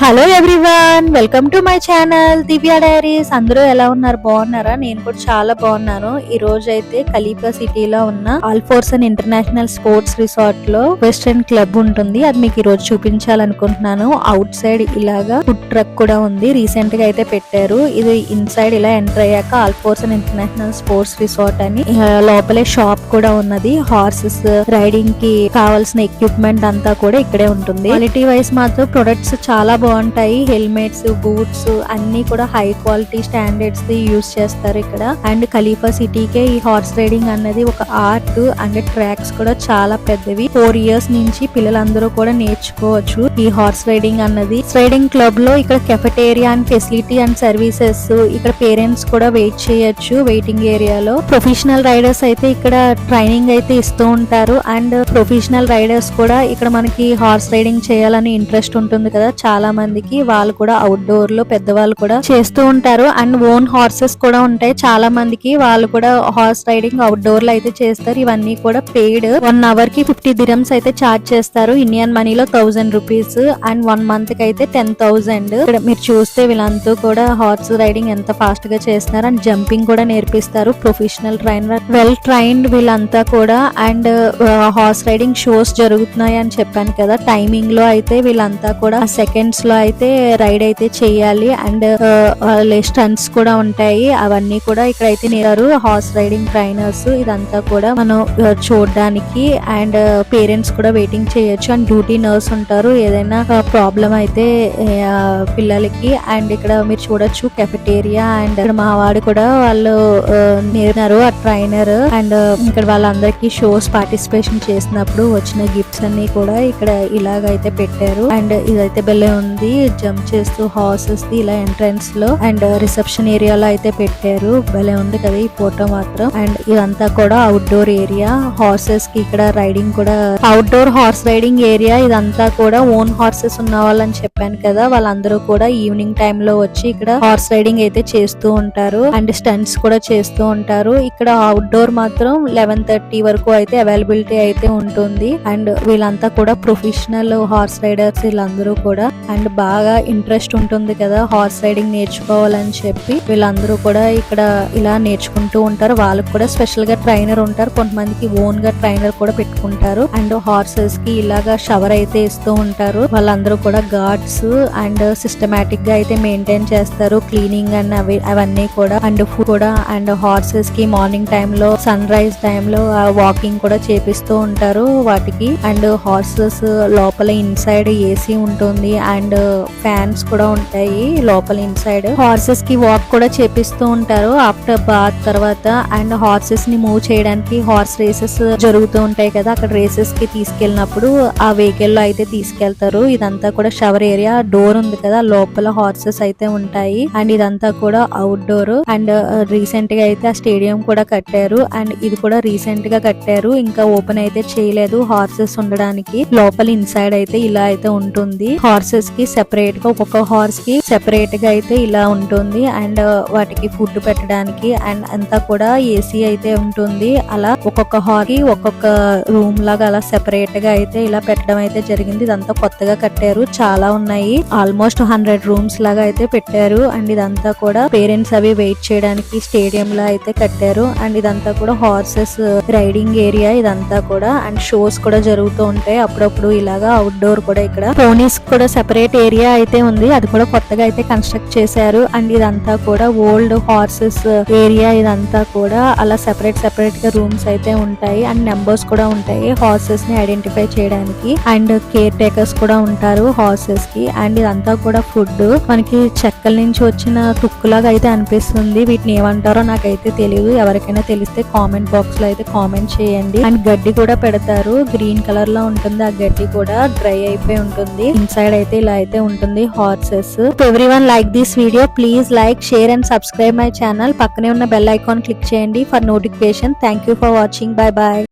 Hello everyone welcome to my channel Divya diaries అందరూ ఎలా ఉన్నారు? బాగున్నారా? నేను కూడా చాలా బాగున్నాను. ఈ రోజు అయితే కలీపా సిటీలో ఉన్న ఆల్ఫోర్సన్ ఇంటర్నేషనల్ స్పోర్ట్స్ రిసార్ట్లో వెస్టర్న్ క్లబ్ ఉంటుంది. అది మీకు ఈ రోజు చూపించాలనుకుంటున్నాను. అవుట్ సైడ్ ఇలాగా ఫుడ్ ట్రక్ కూడా ఉంది. రీసెంట్గా అయితే పెట్టారు. ఇది ఇన్సైడ్ ఇలా ఎంటర్ అయ్యాక ఆల్ఫోర్సన్ ఇంటర్నేషనల్ స్పోర్ట్స్ రిసార్ట్ అని లోపలే షాప్ కూడా ఉన్నది. హార్సెస్ రైడింగ్కి కావాల్సిన ఎక్విప్మెంట్ అంతా కూడా ఇక్కడే ఉంటుంది. క్వాలిటీ వైస్ మాత్రం ప్రొడక్ట్స్ చాలా బాగుంటాయి. హెల్మెట్స్ బూట్స్ అన్ని కూడా high quality standards the use చేస్తారు ఇక్కడ. అండ్ ఖలీఫా సిటీకే ఈ హార్స్ రైడింగ్ అన్నది ఒక ఆర్ట్ అండ్ ట్రాక్స్ కూడా చాలా పెద్దవి. ఫోర్ ఇయర్స్ నుంచి పిల్లలందరూ కూడా నేర్చుకోవచ్చు ఈ హార్స్ రైడింగ్ అన్నది. రైడింగ్ క్లబ్లో ఇక్కడ cafeteria and facility and services ఇక్కడ పేరెంట్స్ కూడా వెయిట్ చేయొచ్చు వెయిటింగ్ ఏరియాలో ప్రొఫెషనల్ రైడర్స్ అయితే ఇక్కడ ట్రైనింగ్ అయితే ఇస్తూ ఉంటారు. అండ్ ప్రొఫెషనల్ రైడర్స్ కూడా ఇక్కడ మనకి హార్స్ రైడింగ్ చేయాలని ఇంట్రెస్ట్ ఉంటుంది కదా. చాలా మందికి వాళ్ళు కూడా అవుట్డోర్లో పెద్దవాళ్ళు కూడా చేస్తూ ఉంటారు. అండ్ ఓన్ హార్సెస్ కూడా ఉంటాయి. చాలా మందికి వాళ్ళు కూడా హార్స్ రైడింగ్ అవుట్డోర్లో అయితే చేస్తారు. ఇవన్నీ కూడా పెయిడ్ వన్ అవర్కి ఫిఫ్టీ దిరమ్స్ అయితే చార్జ్ చేస్తారు. ఇండియన్ మనీలో థౌసండ్ రూపీస్ అండ్ వన్ మంత్కి అయితే టెన్ థౌసండ్ ఇక్కడ మీరు చూస్తే వీళ్ళంతా కూడా హార్స్ రైడింగ్ ఎంత ఫాస్ట్గా చేస్తున్నారు. అండ్ జంపింగ్ కూడా నేర్పిస్తారు. ప్రొఫెషనల్ ట్రైనర్ వెల్ ట్రైన్డ్ వీళ్ళంతా కూడా. And horse uh, riding shows జరుగుతున్నాయి అని చెప్పాను కదా. టైమింగ్లో అయితే వీళ్ళంతా కూడా సెకండ్స్ లో అయితే రైడ్ అయితే చేయాలి. అండ్ uh, స్టంట్స్ కూడా ఉంటాయి. అవన్నీ కూడా ఇక్కడ అయితే నేరారు హార్స్ రైడింగ్ ట్రైనర్స్ ఇదంతా కూడా మనం చూడడానికి. అండ్ పేరెంట్స్ కూడా వెయిటింగ్ చేయొచ్చు. అండ్ డ్యూటీ నర్స్ ఉంటారు. ఏదైనా uh, ప్రాబ్లం అయితే పిల్లలకి. అండ్ ఇక్కడ మీరు చూడొచ్చు కెఫెటేరియా అండ్ ఇక్కడ మా వాడు కూడా వాళ్ళు uh, నేర్నారు ఆ ట్రైనర్ అండ్ ఇక్కడ వాళ్ళందరికీ షోస్ పార్టిసిపేషన్ చేసినప్పుడు వచ్చిన గిఫ్ట్స్ అన్ని కూడా ఇక్కడ ఇలాగైతే పెట్టారు. అండ్ ఇదైతే భలే ఉంది. జంప్ చేస్తూ హార్సెస్ ది ఇలా ఎంట్రన్స్లో అండ్ రిసెప్షన్ ఏరియాలో అయితే పెట్టారు. భలే ఉంది కదా ఈ ఫోటో మాత్రం. అండ్ ఇదంతా కూడా అవుట్డోర్ ఏరియా హార్సెస్కి ఇక్కడ రైడింగ్ కూడా అవుట్డోర్ హార్స్ రైడింగ్ ఏరియా ఇదంతా కూడా ఓన్ హార్సెస్ ఉన్న వాళ్ళని చెప్పాను కదా. వాళ్ళందరూ కూడా ఈవినింగ్ టైమ్లో వచ్చి ఇక్కడ హార్స్ రైడింగ్ అయితే చేస్తూ ఉంటారు. అండ్ స్టంట్స్ కూడా చేస్తూ ఉంటారు. ఇక్కడ అవుట్డోర్ మాత్రం లెవెన్ థర్టీ వరకు అయితే అవైలబిలిటీ అయితే ఉంటుంది. అండ్ వీళ్ళంతా కూడా ప్రొఫెషనల్ హార్స్ రైడర్స్ వీళ్ళందరూ కూడా. అండ్ బాగా ఇంట్రెస్ట్ ఉంటుంది కదా హార్స్ రైడింగ్ నేర్చుకోవాలని చెప్పి. వీళ్ళందరూ కూడా ఇక్కడ ఇలా నేర్చుకుంటూ ఉంటారు. వాళ్ళకి కూడా స్పెషల్గా ట్రైనర్ ఉంటారు. కొంతమందికి ఓన్గా ట్రైనర్ కూడా పెట్టుకుంటారు. అండ్ హార్సెస్కి ఇలాగా షవర్ అయితే ఇస్తూ ఉంటారు. వాళ్ళందరూ కూడా గార్డ్స్ అండ్ సిస్టమేటిక్గా అయితే మెయింటైన్ చేస్తారు. క్లీనింగ్ అండ్ అవి అవన్నీ కూడా. అండ్ ఫుడ్ కూడా. అండ్ హార్సెస్కి మార్నింగ్ టైమ్లో సన్ రైజ్ టైమ్లో వాకింగ్ కూడా చేపిస్తూ ఉంటారు వాటికి. అండ్ హార్సెస్ లోపల ఇన్సైడ్ ఏసీ ఉంటుంది. అండ్ ఫ్యాన్స్ కూడా ఉంటాయి లోపల ఇన్సైడ్ హార్సెస్కి వాక్ కూడా చేపిస్తూ ఉంటారు ఆఫ్టర్ బాత్ తర్వాత. అండ్ హార్సెస్ని మూవ్ చేయడానికి హార్స్ రేసెస్ జరుగుతూ ఉంటాయి కదా అక్కడ రేసెస్కి తీసుకెళ్ళినప్పుడు ఆ వెహికల్లో అయితే తీసుకెళ్తారు. ఇదంతా కూడా షవర్ ఏరియా డోర్ ఉంది కదా లోపల హార్సెస్ అయితే ఉంటాయి. అండ్ ఇదంతా కూడా అవుట్ డోర్ అండ్ uh, రీసెంట్గా అయితే ఆ స్టేడియం కూడా కట్టారు. అండ్ ఇది కూడా రీసెంట్గా కట్టారు. ఇంకా ఓపెన్ అయితే చేయలేదు హార్సెస్ ఉండడానికి. లోపల ఇన్సైడ్ అయితే ఇలా అయితే ఉంటుంది. హార్సెస్కి సెపరేట్గా ఒక్కొక్క హార్స్కి సెపరేట్గా అయితే ఇలా ఉంటుంది. అండ్ uh, వాటికి ఫుడ్ పెట్టడానికి అండ్ అంతా కూడా ఏసీ అయితే ఉంటుంది. అలా ఒక్కొక్క హార్కి ఒక్కొక్క రూమ్ లాగా అలా సెపరేట్గా అయితే ఇలా పెట్టడం అయితే జరిగింది. ఇదంతా కొత్తగా కట్టారు. చాలా ఉన్నాయి. ఆల్మోస్ట్ హండ్రెడ్ రూమ్స్ లాగా అయితే పెట్టారు. అండ్ ఇదంతా కూడా పేరెంట్స్ అవి వెయిట్ చేయడానికి స్టేడియం లా అయితే కట్టారు. అండ్ ఇదంతా కూడా హార్సెస్ రైడింగ్ ఏరియా ఇదంతా కూడా. అండ్ షోస్ కూడా జరుగుతూ ఉంటాయి. అప్పుడప్పుడు ఇలాగా అవుట్డోర్ కూడా ఇక్కడ. పోనీస్ కూడా సెపరేట్ ఏరియా అయితే ఉంది. అది కూడా కొత్తగా అయితే కన్స్ట్రక్ట్ చేశారు. అండ్ ఇదంతా కూడా ఓల్డ్ హార్సెస్ ఏరియా ఇదంతా కూడా అలా సెపరేట్ సెపరేట్గా రూమ్స్ అయితే ఉంటాయి. అండ్ నెంబర్స్ కూడా ఉంటాయి హార్సెస్ని ఐడెంటిఫై చేయడానికి. అండ్ కేర్ టేకర్స్ కూడా ఉంటారు హార్సెస్కి. అండ్ ఇదంతా కూడా ఫుడ్ మనకి చెక్కల నుంచి వచ్చిన తుక్కులాగా అయితే అనిపిస్తుంది. వీటిని ఏమంటారో నాకైతే తెలియదు ఎవరికైనా తెలిస్తే కామెంట్ బాక్స్లో అయితే కామెంట్ చేయండి. అండ్ గడ్డి కూడా పెడతారు. గ్రీన్ కలర్లో ఉంటుంది. ఆ గడ్డి కూడా డ్రై అయిపోయి ఉంటుంది. ఇన్సైడ్ అయితే ఇలా అయితే ఉంటుంది horses everyone like this video please like share and subscribe my channel పక్కనే ఉన్న బెల్ ఐకాన్ క్లిక్ చేయండి for notification thank you for watching bye bye